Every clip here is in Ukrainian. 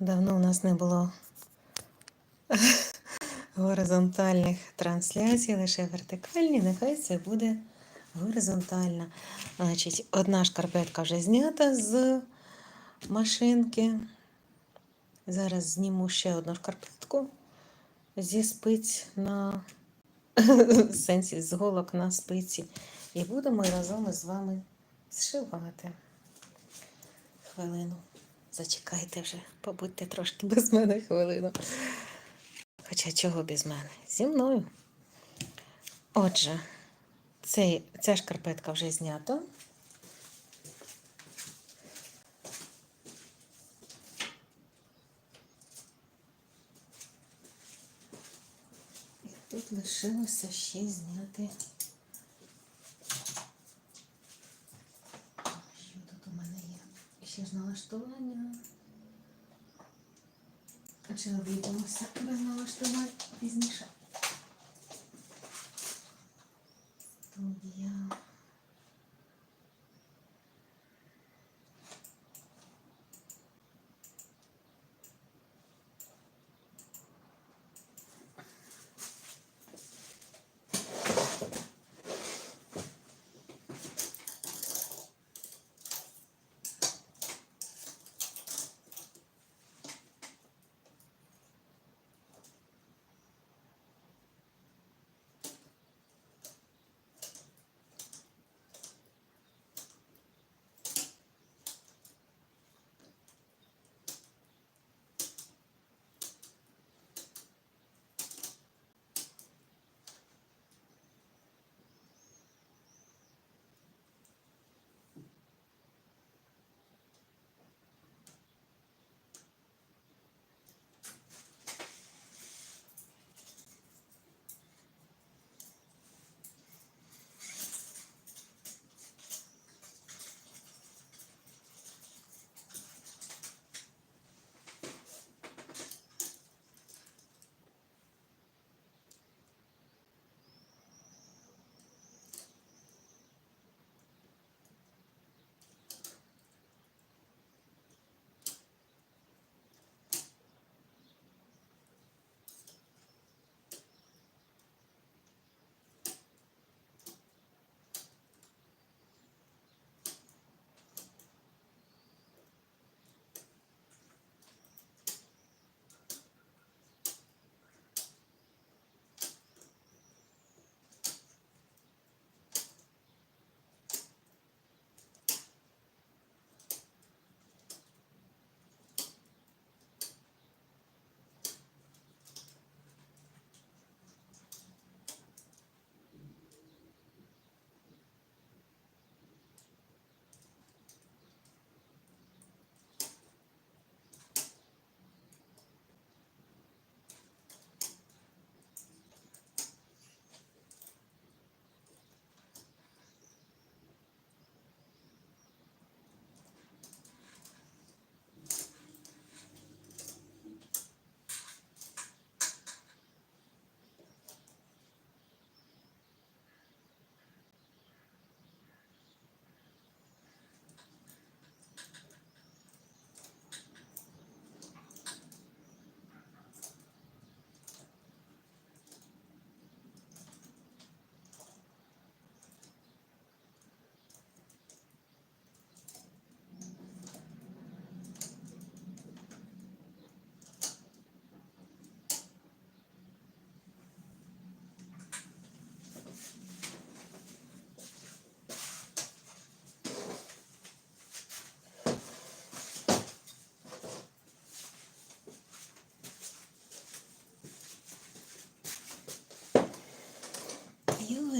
Давно у нас не було горизонтальних трансляцій, лише вертикальні. Нехай це буде горизонтальна. Значить, одна шкарпетка вже знята з машинки. Зараз зніму ще одну шкарпетку зі спиць на сенсі з голок на спиці. І будемо разом із вами зшивати. Хвилину. Зачекайте вже, побудьте трошки без мене хвилину. Хоча чого без мене? Зі мною. Отже, цей, ця шкарпетка вже знята. І тут лишилося ще зняти. Що тут у мене є? Ж налаштування. Чи обійдемося без налаштувань пізніше? Студія.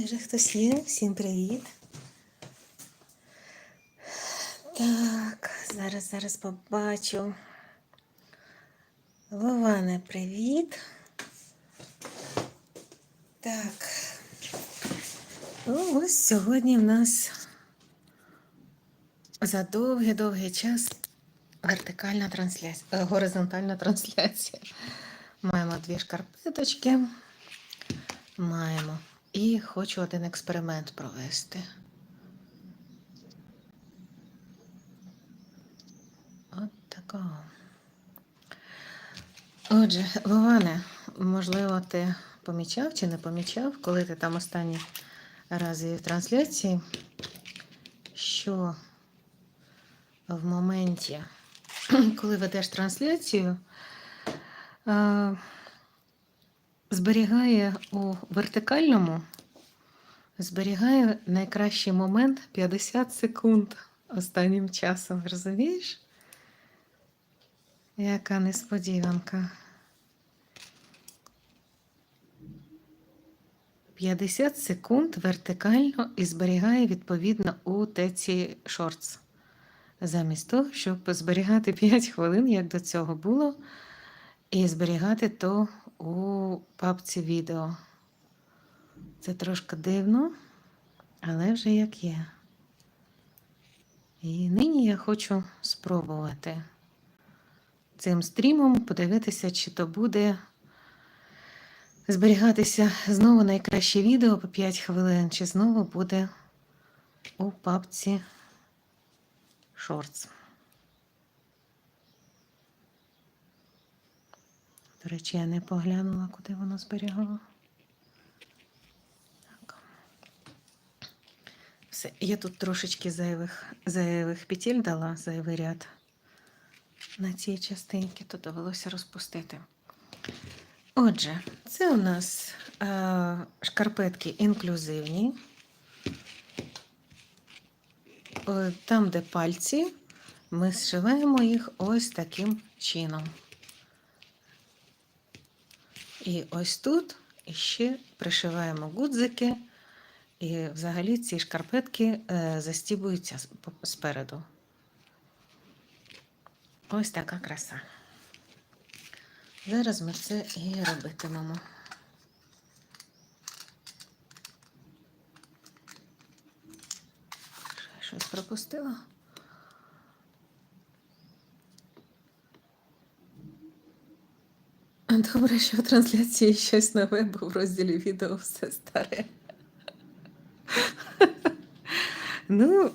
Вже хтось є. Всім привіт. Так, зараз, зараз побачу. Воване, привіт. Так. Ну, ось сьогодні в нас за довгий-довгий час вертикальна трансляція, е, горизонтальна трансляція. Маємо дві шкарпеточки. Маємо. І хочу один експеримент провести. От такого. Отже, Воване, можливо, ти помічав чи не помічав, коли ти там останній раз вів трансляції, що в моменті, коли ведеш трансляцію, зберігає у вертикальному, зберігає найкращий момент 50 секунд останнім часом. Розумієш? Яка несподіванка. 50 секунд вертикально і зберігає відповідно у теці Shorts. Замість того, щоб зберігати 5 хвилин, як до цього було, і зберігати то у папці відео. Це трошки дивно, але вже як є. І нині я хочу спробувати цим стрімом подивитися, чи то буде зберігатися знову найкраще відео по 5 хвилин, чи знову буде у папці Shorts. До речі, я не поглянула, куди воно зберігало. Все, я тут трошечки зайвих, зайвих петель дала, зайвий ряд на цій частинці, то довелося розпустити. Отже, це у нас е, шкарпетки інклюзивні. Е, Там, де пальці, ми зшиваємо їх ось таким чином. І ось тут ще пришиваємо гудзики, і взагалі ці шкарпетки е, застібуються спереду. Ось така краса. Зараз ми це і робитимемо. Щось пропустила? Добре, що в трансляції щось нове, бо в розділі відео все старе. Ну,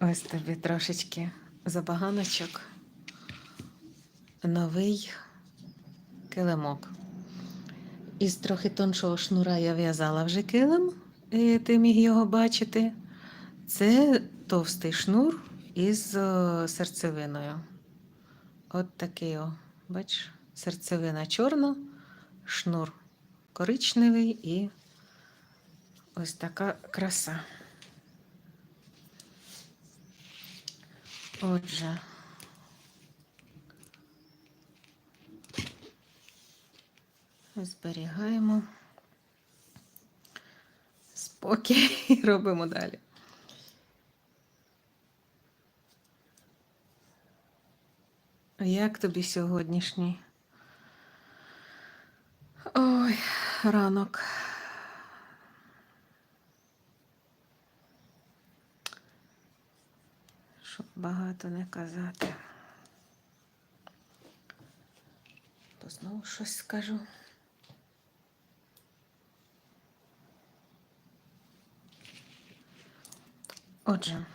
ось тобі трошечки забаганочок. Новий килимок. Із трохи тоншого шнура я в'язала вже килим, і ти міг його бачити. Це товстий шнур із серцевиною. От такий, о, бач, серцевина чорна, шнур коричневий і ось така краса. Отже. Зберігаємо спокій і робимо далі. Як тобі сьогоднішній? Ранок. Щоб багато не казати. То знову щось скажу. Отже,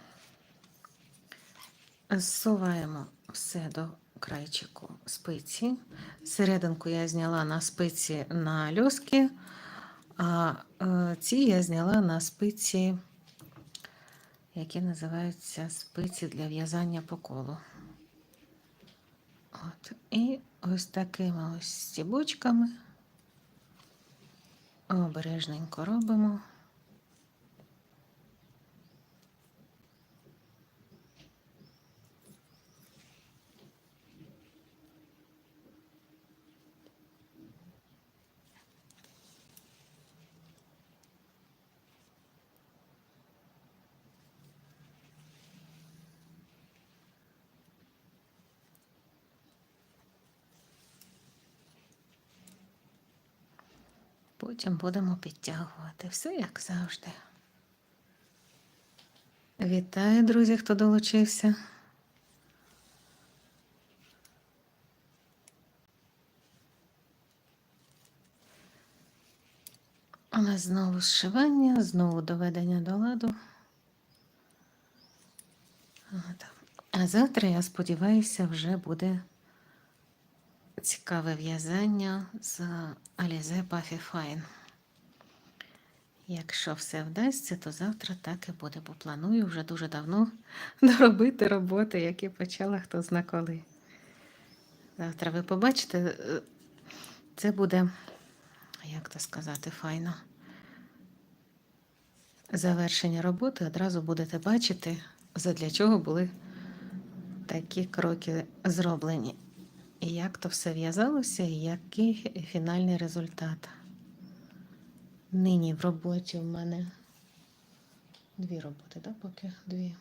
зсуваємо все до крайчику спиці. Серединку я зняла на спиці на льоски, а е, ці я зняла на спиці, які називаються спиці для в'язання по колу. От. І ось такими ось стібочками обережненько робимо. Потім будемо підтягувати. Все як завжди. Вітаю, друзі, хто долучився. У нас знову зшивання, знову доведення до ладу. А завтра, я сподіваюся, вже буде цікаве в'язання з Alize Puffy Fine. Якщо все вдасться, то завтра так і буде, бо планую вже дуже давно доробити роботи, які почала хто зна коли. Завтра ви побачите, е, це буде, як то сказати, файно. Завершення роботи одразу будете бачити, задля чого були такі кроки зроблені. І як то все в'язалося, і який фінальний результат. Нині в роботі в мене дві роботи, да, поки дві.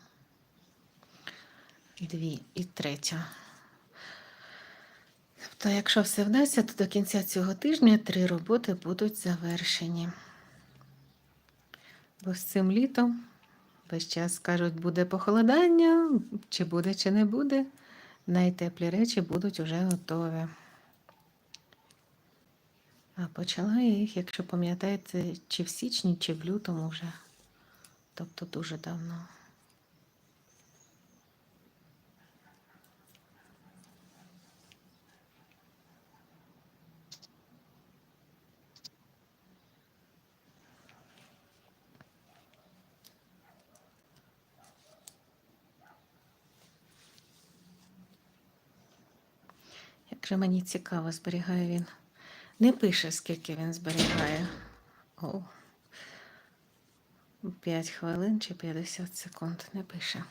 Дві і третя. Тобто, якщо все вдасться, то до кінця цього тижня три роботи будуть завершені. Бо з цим літом весь час кажуть, буде похолодання, чи буде, чи не буде. Найтеплі речі будуть уже готові. А почала їх, якщо пам'ятаєте, чи в січні, чи в лютому вже. Тобто дуже давно. Як же мені цікаво, зберігає він. Не пише, скільки він зберігає. О. 5 хвилин чи 50 секунд. Не пише.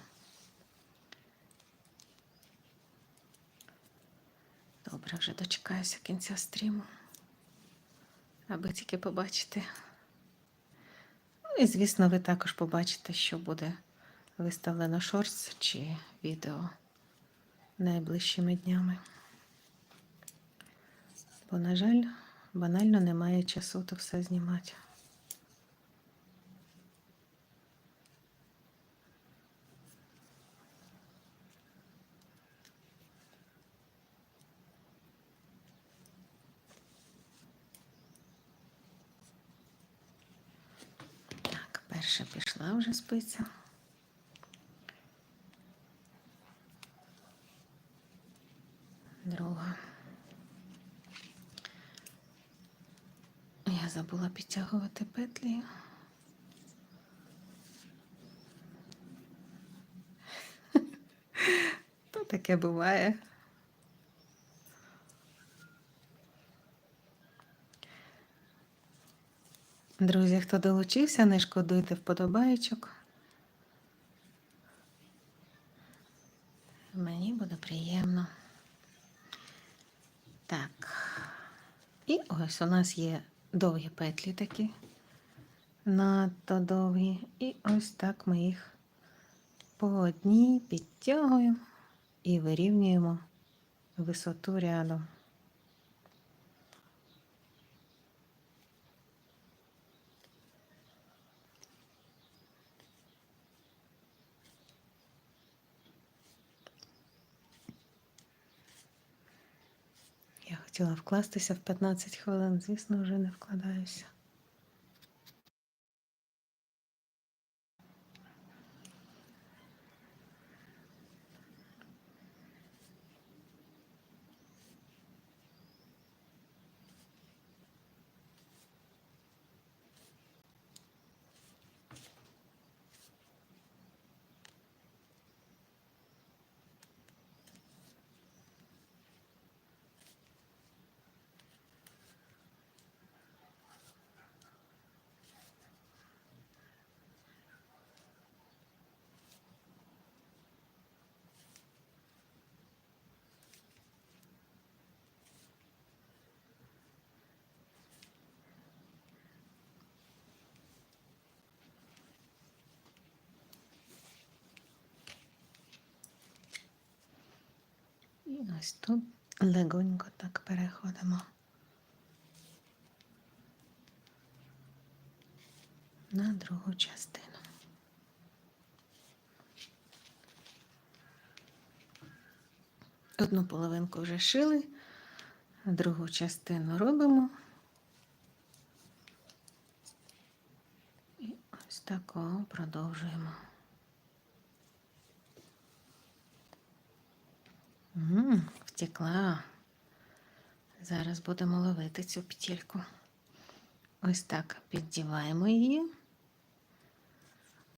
Добре, вже дочекаюся кінця стріму. Аби тільки побачити. Ну і, звісно, ви також побачите, що буде виставлено шортс чи відео найближчими днями. Бо, на жаль, банально немає часу то все знімати. Так, перша пішла вже спиця. Друга. Я забула підтягувати петлі. То таке буває. Друзі, хто долучився, не шкодуйте вподобайчик. Мені буде приємно. Так. І ось у нас є довгі петлі такі, надто довгі. І ось так ми їх по одній підтягуємо і вирівнюємо висоту ряду. Я хотіла вкластися в 15 хвилин, звісно, вже не вкладаюся. І ось тут легонько так переходимо. На другу частину. Одну половинку вже шили, другу частину робимо. І ось такого продовжуємо. М, втекла. Зараз будемо ловити цю петельку. Ось так піддіваємо її.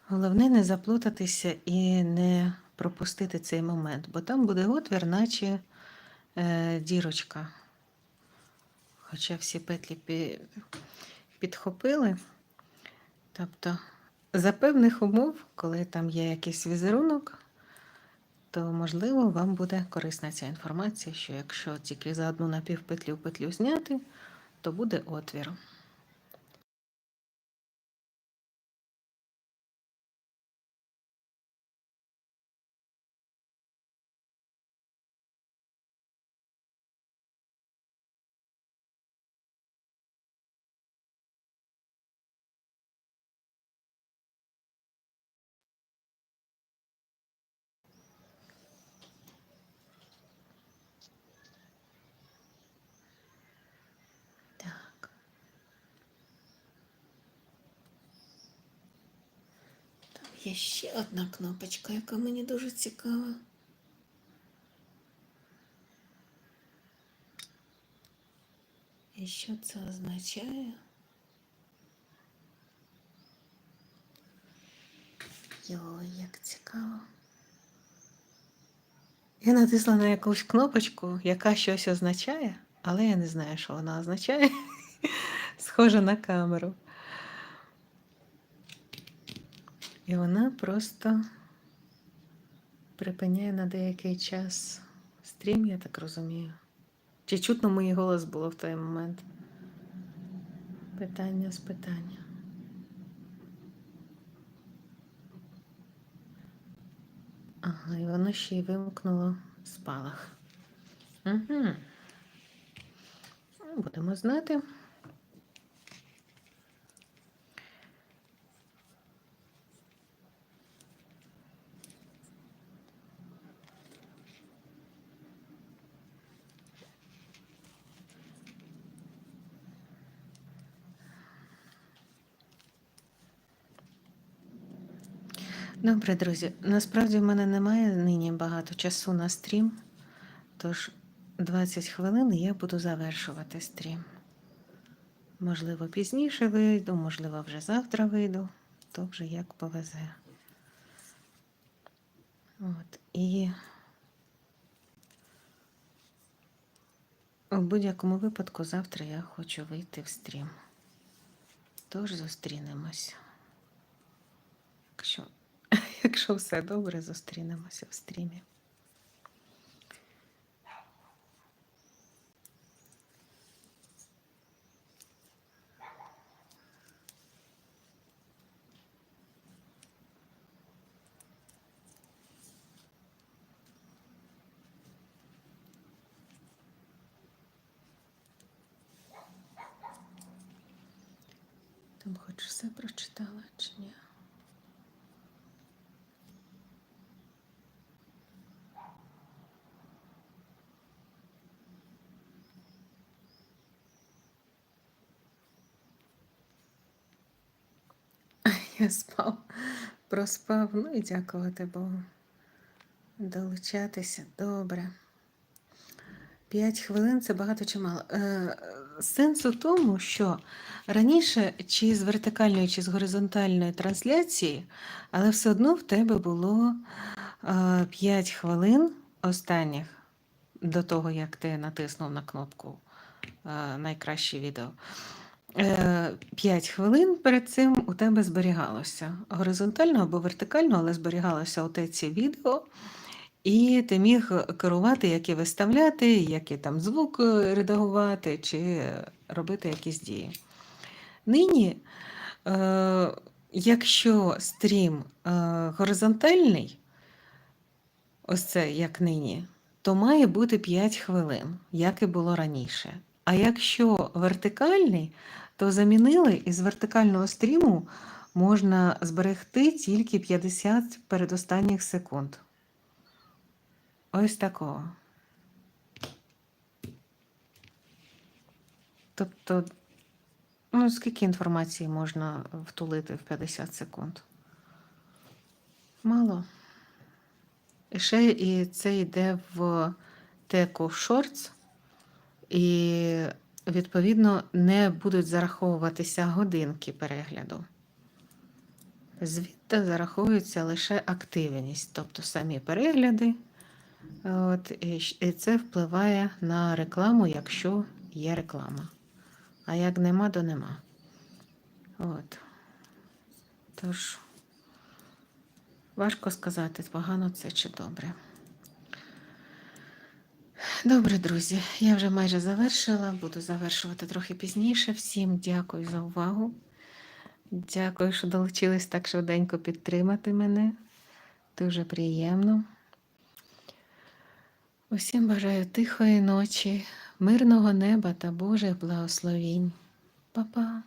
Головне не заплутатися і не пропустити цей момент, бо там буде отвір, наче е, дірочка. Хоча всі петлі пі- підхопили. Тобто, за певних умов, коли там є якийсь візерунок, то можливо вам буде корисна ця інформація, що якщо тільки за одну напівпетлю петлю зняти, то буде отвір. Так. Там є ще одна кнопочка, яка мені дуже цікава. І що це означає? Йой, як цікаво. Я натисла на якусь кнопочку, яка щось означає, але я не знаю, що вона означає. Схожа на камеру. І вона просто припиняє на деякий час стрім, я так розумію. Чи чутно мій голос було в той момент? Питання з питання. Ага, і воно ще й вимкнуло спалах. Угу. Будемо знати. Добре, друзі. Насправді в мене немає нині багато часу на стрім, тож 20 хвилин я буду завершувати стрім. Можливо, пізніше вийду, можливо, вже завтра вийду, то вже як повезе. От, і у будь-якому випадку завтра я хочу вийти в стрім. Тож зустрінемось. Якщо, якщо все добре, зустрінемося в стрімі. Там хоч все прочитала чи ні? Я спав, проспав, ну і дякувати Богу. Долучатися добре. П'ять хвилин це багато чи мало. Е, сенс у тому, що раніше чи з вертикальної, чи з горизонтальної трансляції, але все одно в тебе було е, 5 хвилин останніх до того, як ти натиснув на кнопку е, найкраще відео. 5 хвилин перед цим у тебе зберігалося горизонтально або вертикально, але зберігалося оте ці відео. І ти міг керувати, як і виставляти, який там звук е, редагувати, чи робити якісь дії. Нині, е, якщо стрім е, горизонтальний, ось це як нині, то має бути 5 хвилин, як і було раніше. А якщо вертикальний, то замінили і з вертикального стріму можна зберегти тільки 50 передостанніх секунд. Ось такого. Тобто, ну, скільки інформації можна втулити в 50 секунд? Мало. І ще і це йде в теку Shorts, І, відповідно, не будуть зараховуватися годинки перегляду. Звідти зараховується лише активність, тобто самі перегляди. От, і це впливає на рекламу, якщо є реклама. А як нема, то нема. От. Тож, важко сказати, погано це чи добре. Добре, друзі, я вже майже завершила, буду завершувати трохи пізніше. Всім дякую за увагу. Дякую, що долучились так швиденько підтримати мене. Дуже приємно. Усім бажаю тихої ночі, мирного неба та Божих благословінь. Па-па!